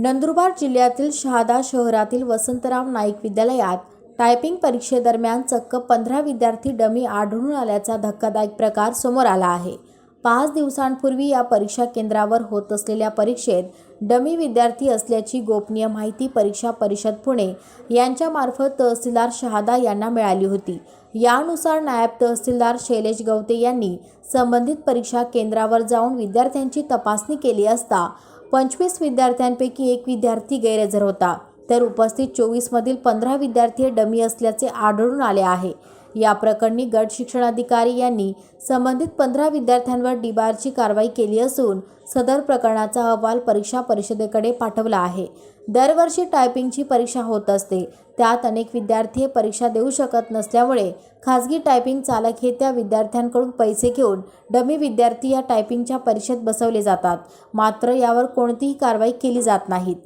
नंदुरबार जिल्ह्यातील शहादा शहरातील वसंतराव नाईक विद्यालयात टायपिंग परीक्षेदरम्यान चक्क पंधरा विद्यार्थी डमी आढळून आल्याचा धक्कादायक प्रकार समोर आला आहे. पाच दिवसांपूर्वी या परीक्षा केंद्रावर होत असलेल्या परीक्षेत डमी विद्यार्थी असल्याची गोपनीय माहिती परीक्षा परिषद पुणे यांच्यामार्फत तहसीलदार शहादा यांना मिळाली होती. यानुसार नायब तहसीलदार शैलेश गवते यांनी संबंधित परीक्षा केंद्रावर जाऊन विद्यार्थ्यांची तपासणी केली असता पंचवीस विद्यार्थ्यांपैकी एक विद्यार्थी गैरहजर होता. तर उपस्थित चोवीसमधील पंधरा विद्यार्थी हे डमी असल्याचे आढळून आले आहे. या प्रकरणी गट शिक्षणाधिकारी यांनी संबंधित पंधरा विद्यार्थ्यांवर डीबारची कारवाई केली असून सदर प्रकरणाचा अहवाल परीक्षा परिषदेकडे पाठवला आहे. दरवर्षी टायपिंगची परीक्षा होत असते. त्यात अनेक विद्यार्थी हे परीक्षा देऊ शकत नसल्यामुळे खाजगी टायपिंग चालक हे त्या विद्यार्थ्यांकडून पैसे घेऊन डमी विद्यार्थी या टायपिंगच्या परीक्षेत बसवले जातात. मात्र यावर कोणतीही कारवाई केली जात नाहीत.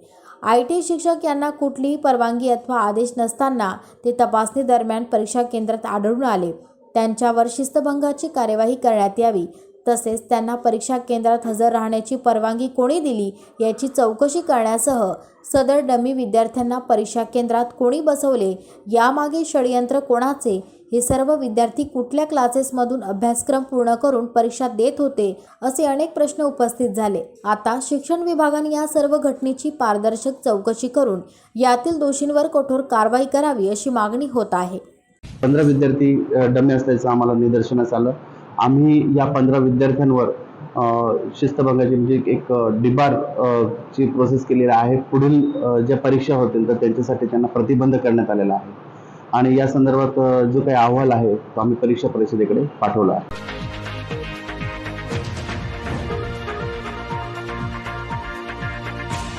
आय टी शिक्षक यांना कुठलीही परवानगी अथवा आदेश नसताना ते तपासणी दरम्यान परीक्षा केंद्रात आढळून आले. त्यांच्यावर शिस्तभंगाची कार्यवाही करण्यात यावी. तसेच त्यांना परीक्षा केंद्रात हजर राहण्याची परवानगी कोणी दिली याची चौकशी करण्यासह सदर डमी विद्यार्थ्यांना परीक्षा केंद्रात कोणी बसवले यामागे षडयंत्र कोणाचे? हे सर्व विद्यार्थी कुठल्या क्लासेसमधून अभ्यासक्रम पूर्ण करून परीक्षा देत होते असे अनेक प्रश्न उपस्थित झाले. आता शिक्षण विभागाने या सर्व घटनेची पारदर्शक चौकशी करून यातील दोषींवर कठोर कारवाई करावी अशी मागणी होत आहे. पंधरा विद्यार्थी डमे असल्याचं आम्हाला निदर्शनास आलं. आम्ही या पंधरा विद्यार्थ्यांवर शिस्तभंगाची म्हणजे एक डिबार ची प्रोसेस केलेली आहे. पुढील ज्या परीक्षा होतील तर त्यांच्यासाठी त्यांना प्रतिबंध करण्यात आलेला आहे. आणि या संदर्भात जो काही अहवाल आहे तो आम्ही परीक्षा परिषदेकडे पाठवला आहे.